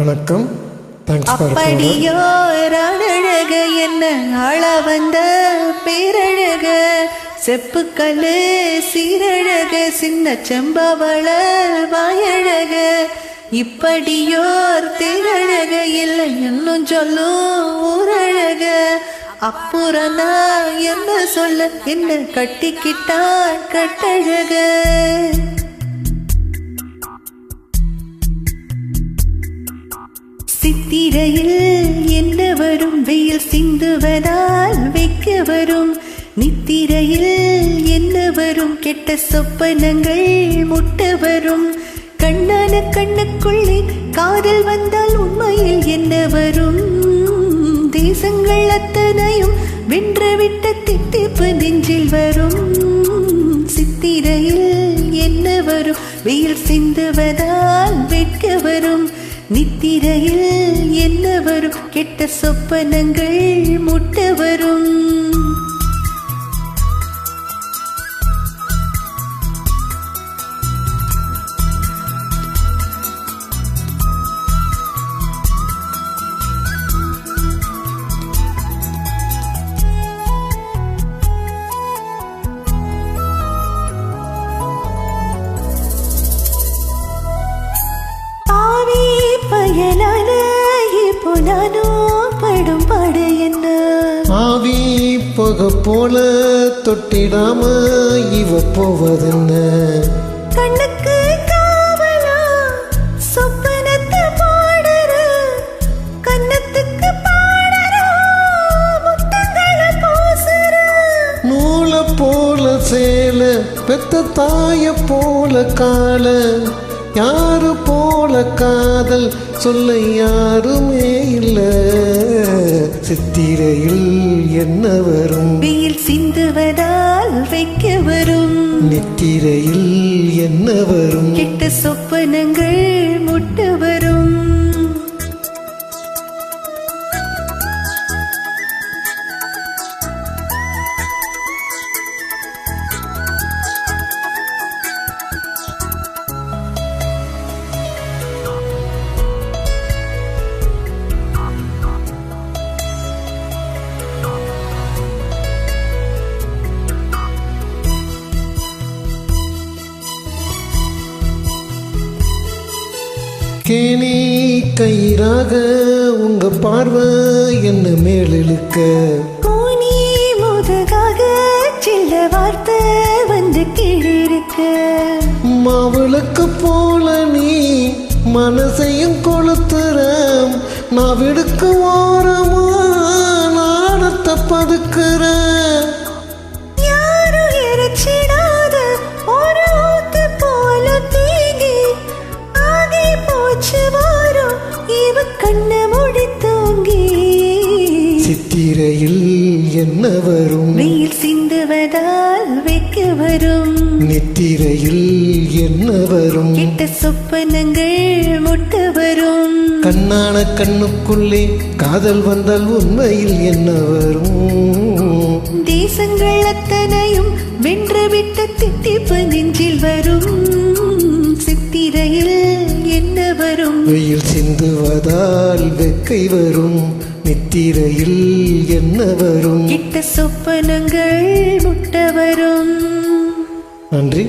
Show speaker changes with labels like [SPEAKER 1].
[SPEAKER 1] வணக்கம். தேங்க்ஸ்
[SPEAKER 2] அப்படியோ அழக என்ன ஆள வந்த பேரழக? செப்புக்கல் சீரழக சின்ன செம்பவள வாயழக. இப்படியோர் திரழக இல்லை இன்னும் சொல்லும் ஊரழக. அப்புறனா என்ன சொல்ல என்ன கட்டிக்கிட்டா கட்டழக? சித்திரையில் என்ன வரும்? வெயில் சிந்துவதால் வைக்க வரும். நித்திரையில் என்ன வரும்? கெட்ட சொப்பனங்கள் முட்ட வரும். கண்ணான கண்ணுக்குள்ளே காதல் வந்தால் உண்மையில் என்ன வரும்? தேசங்கள் அத்தனையும் வென்றுவிட்ட தித்திப்பு நெஞ்சில் வரும். சித்திரையில் என்ன வரும்? வெயில் சிந்துவதால் வெட்க வரும். நித்திரையில் என்ன வரும் கெட்ட சொப்பனங்கள் முட்ட வரும் படும் பாடு என்ன?
[SPEAKER 1] ஆவி புக போல தொட்டிடாம இவ போவதென்ன?
[SPEAKER 2] கண்ணுக்கு காவலா? சொப்பனத்தை பாடுற? கன்னத்துக்கு பாடுற? முத்தங்களை பூசுற?
[SPEAKER 1] நூலை போல சேல பெத்த தாய போல கால. யாரு போல காதல் சொல்ல யாருமே இல்ல. சித்திரையில் என்ன வரும்?
[SPEAKER 2] வெயில் சிந்துவதால் வைக்க வரும்.
[SPEAKER 1] நித்திரையில் என்ன வரும்?
[SPEAKER 2] கெட்ட சொப்பனங்கள் முட்ட வரும்.
[SPEAKER 1] கேணி கயிறாக உங்க பார்வை என்ன மேலிழுக்க?
[SPEAKER 2] கோணி முதுகாக சில்ல வார்த்தை வந்து கீழிருக்க.
[SPEAKER 1] மாவிளக்கு போல நீ மனசையும் கொளுத்துற நான் விடுக்கு ஓரமா
[SPEAKER 2] இவ கண்ண முடி தூங்கி.
[SPEAKER 1] சித்திரையில் என்ன வரும்?
[SPEAKER 2] வெயில் சிந்துவதால் வைக்க வரும்.
[SPEAKER 1] நித்திரையில் என்ன வரும்?
[SPEAKER 2] கெட்ட சொப்பனங்கள் முட்ட வரும்.
[SPEAKER 1] கண்ணான கண்ணுக்குள்ளே காதல் வந்தால் உண்மையில் என்ன வரும்?
[SPEAKER 2] தேசங்கள் அத்தனையும் வென்றுவிட்ட தித்திப்பு நெஞ்சில் வரும். சித்திரையில் என்ன வரும்?
[SPEAKER 1] வெயில் சிந்துவதால் வெக்கை வரும். நித்திரையில் என்ன வரும்?
[SPEAKER 2] கிட்ட சொப்பனங்கள் முட்ட வரும்.
[SPEAKER 1] நன்றி.